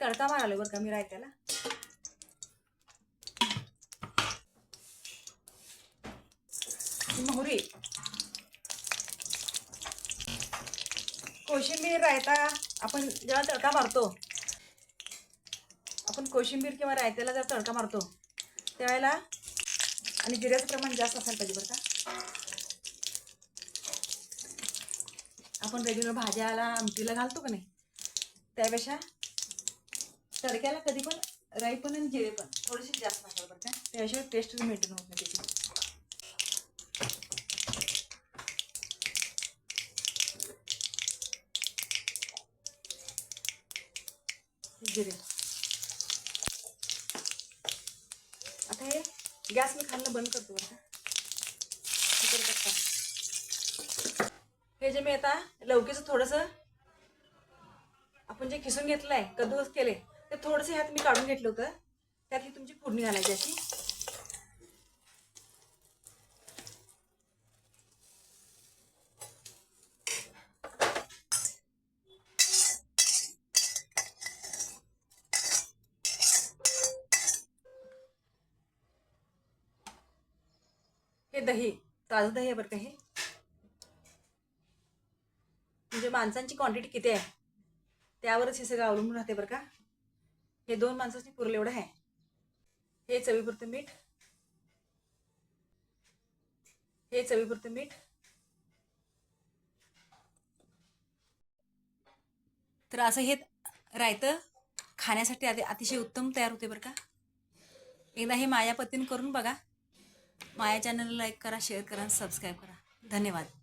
तडका मारालो बरं का मी रायत्याला? मोहरी. कोशिंबीर रायता आपण जेव्हा तडका मारतो आपण कोशिंबीर किंवा रायत्याला जर तडका मारतो त्यावेळेला आणि जिऱ्याचं प्रमाण जास्त असायला पाहिजे बरं का. आपण रेग्युलर भाज्याला आमटीला घालतो का नाही? त्यापेक्षा तडक्याला कधी पण राई पण आणि जिरे पण. थोडेसे जास्त टाकावं बरं का? त्याशिवाय टेस्ट मेंटेन होत नाही त्याची. जिरे. आता हे गॅस मी खाल्लं बंद करतो हे जे मी आता लवकीचं थोडंसं आपण जे खिसून घेतलं आहे कद्दूकस केले ते थोडंसं ह्यात मी काढून घेतलं होतं. त्यात ही तुमची फोडणी घालायची अशी. हे दही ताजं दही आहे बरं का हे. म्हणजे माणसांची क्वांटिटी किती आहे? त्यावरच हे सगळं अवलंबून राहते बरं का? हे दोन माणसाची पुरलं एवढं आहे. हे चवीपुरतं मीठ. हे चवीपुरतं मीठ. तर असं हे रायतं खाण्यासाठी आधी अतिशय उत्तम तयार होते बरं का. एकदा हे माया पद्धतीने करून बघा. माया चॅनलला लाईक करा शेअर करा सबस्क्राईब करा. धन्यवाद.